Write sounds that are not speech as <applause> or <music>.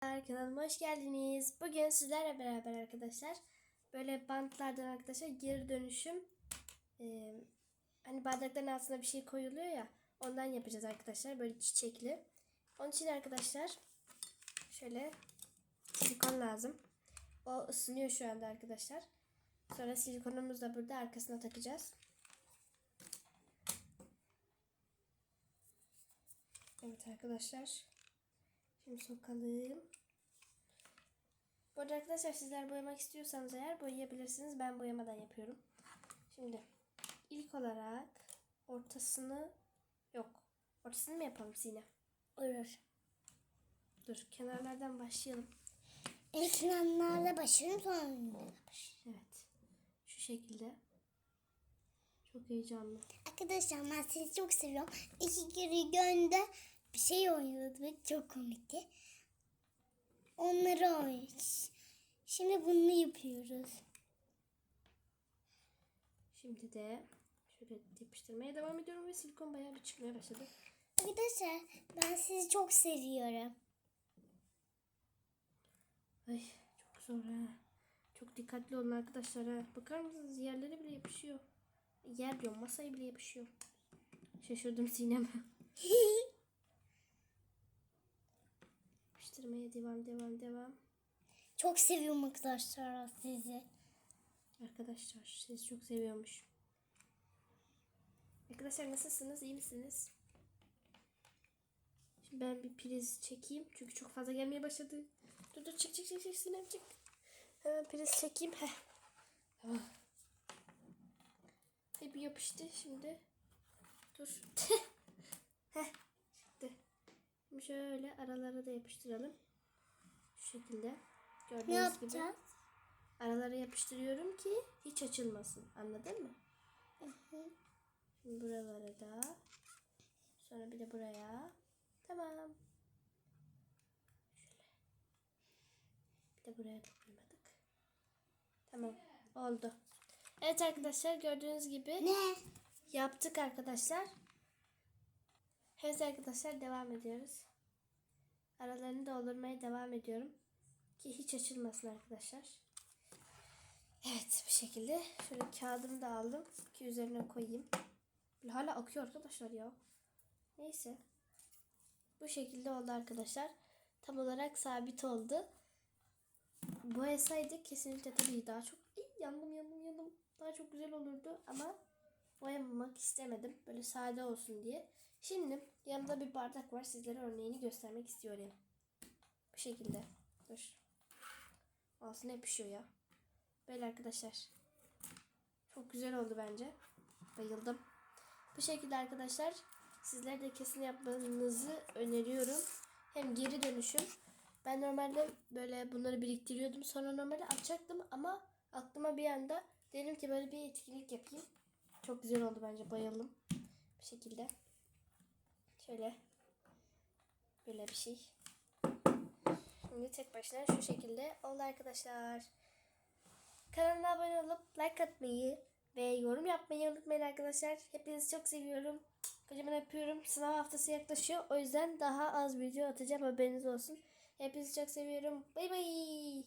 Kanalıma hoş geldiniz. Bugün sizlerle beraber arkadaşlar böyle bantlardan arkadaşlar geri dönüşüm e, hani bardakların altına bir şey koyuluyor ya ondan yapacağız arkadaşlar böyle çiçekli. Onun için arkadaşlar şöyle silikon lazım. O ısınıyor şu anda arkadaşlar. Sonra silikonumuzu da burada arkasına takacağız. Evet arkadaşlar. Şimdi sokalım. Bu arada arkadaşlar sizler boyamak istiyorsanız eğer boyayabilirsiniz. Ben boyamadan yapıyorum. Şimdi ilk olarak ortasını yok. Ortasını mı yapalım Sine? Olur. Dur kenarlardan başlayalım. İlk yanlarla başlayalım sonra başlayalım. Evet. Şu şekilde. Çok heyecanlı. Arkadaşlar ben sizi çok seviyorum. İki kere gönde bir şey oynadık. Çok komikti. Onları oynuyoruz. Şimdi bunu yapıyoruz. Şimdi de şöyle yapıştırmaya devam ediyorum ve silikon bayağı bir çıkmaya başladı. Arkadaşlar ben sizi çok seviyorum. Ay çok zor ha. Çok dikkatli olun arkadaşlar ha. Bakar mısınız yerlere bile yapışıyor. Yer diyorum masaya bile yapışıyor. Şaşırdım Sinem. <laughs> Yapıştırmaya devam devam devam. çok seviyorum arkadaşlar sizi. Arkadaşlar sizi çok seviyormuş. Arkadaşlar nasılsınız? İyi misiniz? Şimdi ben bir priz çekeyim. Çünkü çok fazla gelmeye başladı. Dur dur çık çık çık çık Sinem çık. Hemen priz çekeyim. Heh. Tamam. Hep yapıştı şimdi. Dur. <laughs> Heh şöyle aralara da yapıştıralım. Şu şekilde. Gördüğünüz Ne gibi. yapacağız? Aralara yapıştırıyorum ki hiç açılmasın. Anladın mı? Buralara da. Sonra bir de buraya. Tamam. Şöyle. Bir de buraya koymadık. Tamam. Oldu. Evet arkadaşlar gördüğünüz gibi Ne? yaptık arkadaşlar. Evet arkadaşlar devam ediyoruz. Aralarını doldurmaya devam ediyorum. Ki hiç açılmasın arkadaşlar. Evet bu şekilde. Şöyle kağıdımı da aldım ki üzerine koyayım. Hala akıyor arkadaşlar ya. Neyse. Bu şekilde oldu arkadaşlar. Tam olarak sabit oldu. Boyasaydık kesinlikle tabii daha çok Ay, yandım yandım yandım. Daha çok güzel olurdu ama boyamamak istemedim. Böyle sade olsun diye. Şimdi yanımda bir bardak var. Sizlere örneğini göstermek istiyorum. Bu şekilde. Dur. Altına yapışıyor ya. Böyle arkadaşlar. Çok güzel oldu bence. Bayıldım. Bu şekilde arkadaşlar sizlere de kesin yapmanızı öneriyorum. Hem geri dönüşüm. Ben normalde böyle bunları biriktiriyordum. Sonra normalde atacaktım ama aklıma bir anda dedim ki böyle bir etkinlik yapayım. Çok güzel oldu bence. Bayıldım. Bu şekilde. Şöyle. Böyle bir şey. Şimdi tek başına şu şekilde oldu arkadaşlar. Kanalıma abone olup like atmayı ve yorum yapmayı unutmayın arkadaşlar. Hepinizi çok seviyorum. Kocaman öpüyorum. Sınav haftası yaklaşıyor. O yüzden daha az video atacağım. Haberiniz olsun. Hepinizi çok seviyorum. Bay bay.